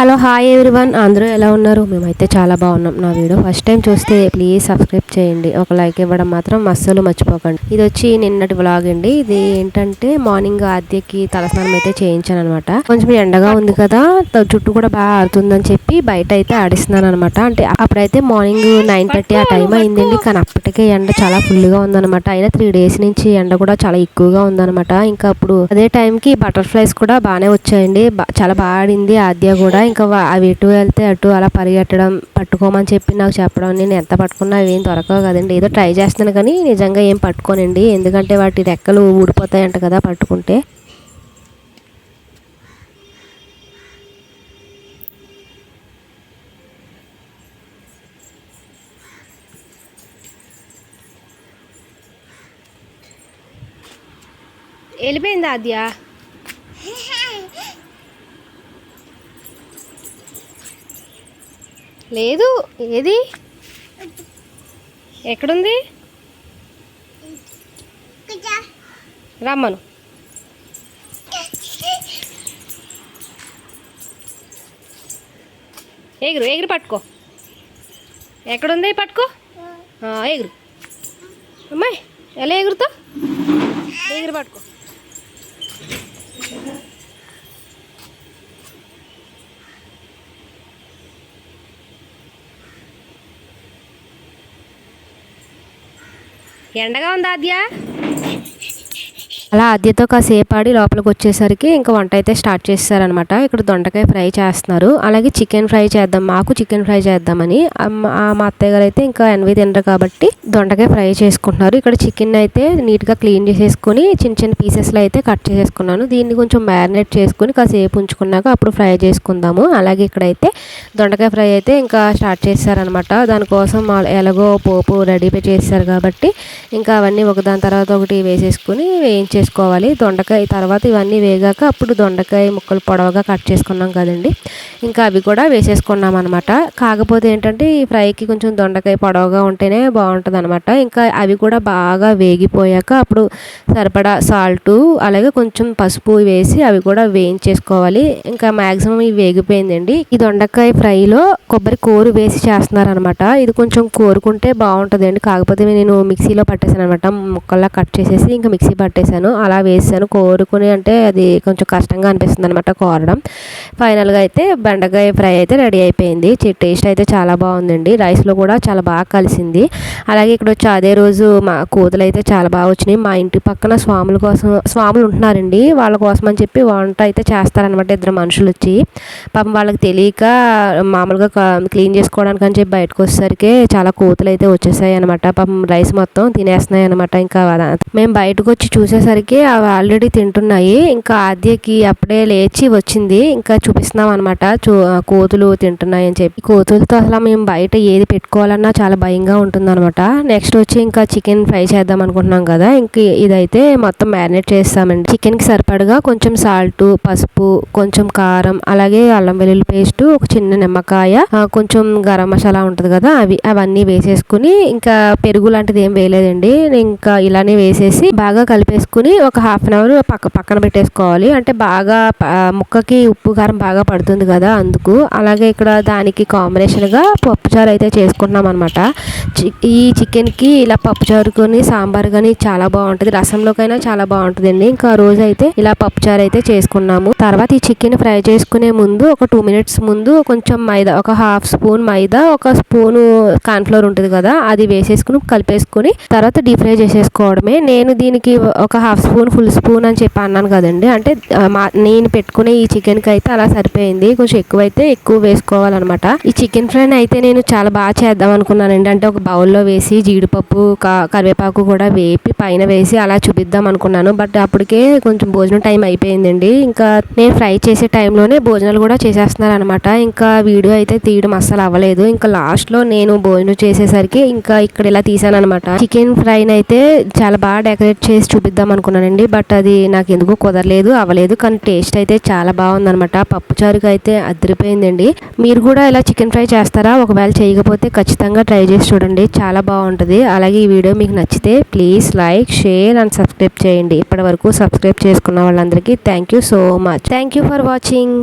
Hello hi everyone. అందరూ ఎలా ఉన్నారు? మేమైతే చాలా బాగున్నాం. నా వీడియో ఫస్ట్ టైం చూస్తే ప్లీజ్ సబ్స్క్రైబ్ చేయండి. ఒక లైక్ ఇవ్వడం మాత్రం అస్సలు మర్చిపోకండి. ఇది వచ్చి నిన్నటి వ్లాగ్ అండి. ఇది ఏంటంటే మార్నింగ్ ఆద్యకి తలస్నానం అయితే చేయించాను అనమాట కొంచెం ఎండగా ఉంది కదా చుట్టూ కూడా బాగా ఆడుతుందని చెప్పి బయట అయితే ఆడిస్తున్నాను అనమాట అంటే అప్పుడైతే మార్నింగ్ నైన్ థర్టీ ఆ టైం అయిందండి. కానీ అప్పటికే ఎండ చాలా ఫుల్గా ఉందన్నమాట అయినా త్రీ డేస్ నుంచి ఎండ కూడా చాలా ఎక్కువగా ఉందన్నమాట ఇంకా అప్పుడు అదే టైంకి బటర్ఫ్లైస్ కూడా బాగానే వచ్చాయండి. చాలా బాగా ఆడింది ఆద్య కూడా. ఇంకా వా- అవి ఎటు వెళ్తే అటు అలా పరిగెట్టడం పట్టుకోమని చెప్పి నాకు చెప్పడం నేను ఎంత పట్టుకున్నా అవి ఏం దొరకవు కదండి. ఏదో ట్రై చేస్తున్నాను కానీ నిజంగా ఏం పట్టుకోనండి. ఎందుకంటే వాటి రెక్కలు ఊడిపోతాయంట కదా పట్టుకుంటే. వెళ్ళిపోయింది ఆద్య? లేదు ఏది? ఎక్కడుంది? రమ్మను. ఎగురు ఎగురు పట్టుకో. ఎక్కడుంది? పట్టుకో. ఎగురు. అమ్మాయి ఎలా ఎగురుతావు? ఎగురు పట్టుకో. ఎండగా ఉందా అద్యా అలా అద్దెతో కాసేపు ఆడి లోపలికి వచ్చేసరికి ఇంకా వంట అయితే స్టార్ట్ చేస్తారనమాట ఇక్కడ దొండకాయ ఫ్రై చేస్తున్నారు. అలాగే చికెన్ ఫ్రై చేద్దాం మాకు చికెన్ ఫ్రై చేద్దామని. ఆ మా అత్తయ్య గారు అయితే ఇంకా ఎన్వి తినరు కాబట్టి దొండకాయ ఫ్రై చేసుకుంటున్నారు. ఇక్కడ చికెన్ అయితే నీట్గా క్లీన్ చేసేసుకొని చిన్న చిన్న పీసెస్లో అయితే కట్ చేసేసుకున్నాను. దీన్ని కొంచెం మ్యారినేట్ చేసుకుని కాసేపు ఉంచుకున్నాక అప్పుడు ఫ్రై చేసుకుందాము. అలాగే ఇక్కడైతే దొండకాయ ఫ్రై అయితే ఇంకా స్టార్ట్ చేస్తారనమాట దానికోసం ఎలాగో పోపు రెడీ చేస్తారు కాబట్టి ఇంకా అవన్నీ ఒకదాని తర్వాత ఒకటి వేసేసుకుని చేసుకోవాలి. దొండకాయ తర్వాత ఇవన్నీ వేగాక అప్పుడు దొండకాయ ముక్కలు పొడవగా కట్ చేసుకున్నాం కదండి. ఇంకా అవి కూడా వేసేసుకున్నాం అనమాట కాకపోతే ఏంటంటే ఈ ఫ్రైకి కొంచెం దొండకాయ పొడవగా ఉంటేనే బాగుంటుంది అనమాట ఇంకా అవి కూడా బాగా వేగిపోయాక అప్పుడు సరిపడా సాల్ట్ అలాగే కొంచెం పసుపు వేసి అవి కూడా వేయించేసుకోవాలి. ఇంకా మ్యాక్సిమం ఇవి వేగిపోయిందండి. ఈ దొండకాయ ఫ్రైలో కొబ్బరి కూరు వేసి చేస్తున్నారు అనమాట ఇది కొంచెం కోరుకుంటే బాగుంటుందండి. కాకపోతే నేను మిక్సీలో పట్టేసాను అనమాట ముక్కల్లా కట్ చేసేసి ఇంకా మిక్సీ పట్టేశాను అలా వేసాను. కోరుకుని అంటే అది కొంచెం కష్టంగా అనిపిస్తుంది అనమాట కోరడం ఫైనల్గా అయితే బెండకాయ ఫ్రై అయితే రెడీ అయిపోయింది. టేస్ట్ అయితే చాలా బాగుందండి. రైస్లో కూడా చాలా బాగా కలిసింది. అలాగే ఇక్కడ వచ్చి అదే రోజు మా కూతులు అయితే చాలా బాగా వచ్చినాయి. మా ఇంటి పక్కన స్వాముల కోసం స్వాములు ఉంటున్నారండి. వాళ్ళ కోసం అని చెప్పి వంట అయితే చేస్తారనమాట ఇద్దరు మనుషులు వచ్చి. పాపం వాళ్ళకి తెలియక మామూలుగా క్లీన్ చేసుకోవడానికి అని చెప్పి బయటకు వచ్చేసరికి చాలా కూతులు అయితే వచ్చేసాయి అనమాట పాపం రైస్ మొత్తం తినేస్తున్నాయి అనమాట ఇంకా మేము బయటకు వచ్చి చూసేసరికి అవి ఆల్రెడీ తింటున్నాయి. ఇంకా ఆద్యకి అప్పుడే లేచి వచ్చింది. ఇంకా చూపిస్తున్నాం అనమాట చూ కోతులు తింటున్నాయి అని చెప్పి. కోతులతో అసలు మేము బయట ఏది పెట్టుకోవాలన్నా చాలా భయంగా ఉంటుంది అనమాట నెక్స్ట్ వచ్చి ఇంకా చికెన్ ఫ్రై చేద్దాం అనుకుంటున్నాం కదా. ఇంక ఇదైతే మొత్తం మ్యారినేట్ చేస్తామండి. చికెన్కి సరిపడగా కొంచెం సాల్ట్ పసుపు కొంచెం కారం అలాగే అల్లం వెల్లుల్లి పేస్ట్ ఒక చిన్న నిమ్మకాయ కొంచెం గరం మసాలా ఉంటుంది కదా అవి అవన్నీ వేసేసుకుని ఇంకా పెరుగు లాంటిది ఏం వేయలేదండి. ఇంకా ఇలానే వేసేసి బాగా కలిపేసుకుని ఒక హాఫ్ అన్ అవర్ పక్క పక్కన పెట్టేసుకోవాలి. అంటే బాగా ముక్కకి ఉప్పు కారం బాగా పడుతుంది కదా అందుకు. అలాగే ఇక్కడ దానికి కాంబినేషన్గా పప్పుచారు అయితే చేసుకుంటున్నాం అనమాట ఈ చికెన్కి ఇలా పప్పుచారు కొని సాంబార్ కానీ చాలా బాగుంటుంది. రసంలోకైనా చాలా బాగుంటుందండి. ఇంకా రోజు అయితే ఇలా పప్పుచారు అయితే చేసుకున్నాము. తర్వాత ఈ చికెన్ ఫ్రై చేసుకునే ముందు ఒక టూ మినిట్స్ ముందు కొంచెం మైదా ఒక హాఫ్ స్పూన్ మైదా ఒక స్పూన్ కార్న్ఫ్లోర్ ఉంటుంది కదా అది వేసేసుకుని కలిపేసుకుని తర్వాత డీప్ ఫ్రై చేసేసుకోవడమే. నేను దీనికి ఒక హాఫ్ స్పూన్ ఫుల్ స్పూన్ అని చెప్పి అన్నాను కదండి. అంటే మా నేను పెట్టుకునే ఈ చికెన్కి అయితే అలా సరిపోయింది. కొంచెం ఎక్కువైతే ఎక్కువ వేసుకోవాలన్నమాట. ఈ చికెన్ ఫ్రై అయితే నేను చాలా బాగా చేద్దాం అనుకున్నానండి అంటే ఒక బౌల్లో వేసి జీడిపప్పు కరివేపాకు కూడా వేపి పైన వేసి అలా చూపిద్దాం అనుకున్నాను. బట్ అప్పటికే కొంచెం భోజనం టైం అయిపోయిందండి. ఇంకా నేను ఫ్రై చేసే టైంలోనే భోజనాలు కూడా చేసేస్తున్నారు అనమాట ఇంకా వీడియో అయితే తీయడం అస్సలు అవ్వలేదు. ఇంకా లాస్ట్లో నేను భోజనం చేసేసరికి ఇంకా ఇక్కడ ఇలా తీసాను అనమాట చికెన్ ఫ్రైని అయితే చాలా బాగా డెకరేట్ చేసి చూపిద్దాం అనుకున్నానండి. బట్ అది నాకు ఎందుకు కుదరలేదు అవ్వలేదు. కానీ టేస్ట్ అయితే చాలా బాగుందనమాట పప్పు చారుకు అయితే అదిరిపోయిందండి. మీరు కూడా ఇలా చికెన్ ఫ్రై చేస్తారా? ఒకవేళ చేయకపోతే ఖచ్చితంగా ట్రై చేసి చూడండి. చాలా బాగుంటుంది. అలాగే ఈ వీడియో మీకు నచ్చితే please like share and subscribe చేయండి. ఇప్పటి వరకు సబ్స్క్రైబ్ చేసుకున్న వాళ్ళందరికీ thank you so much. Thank you for watching.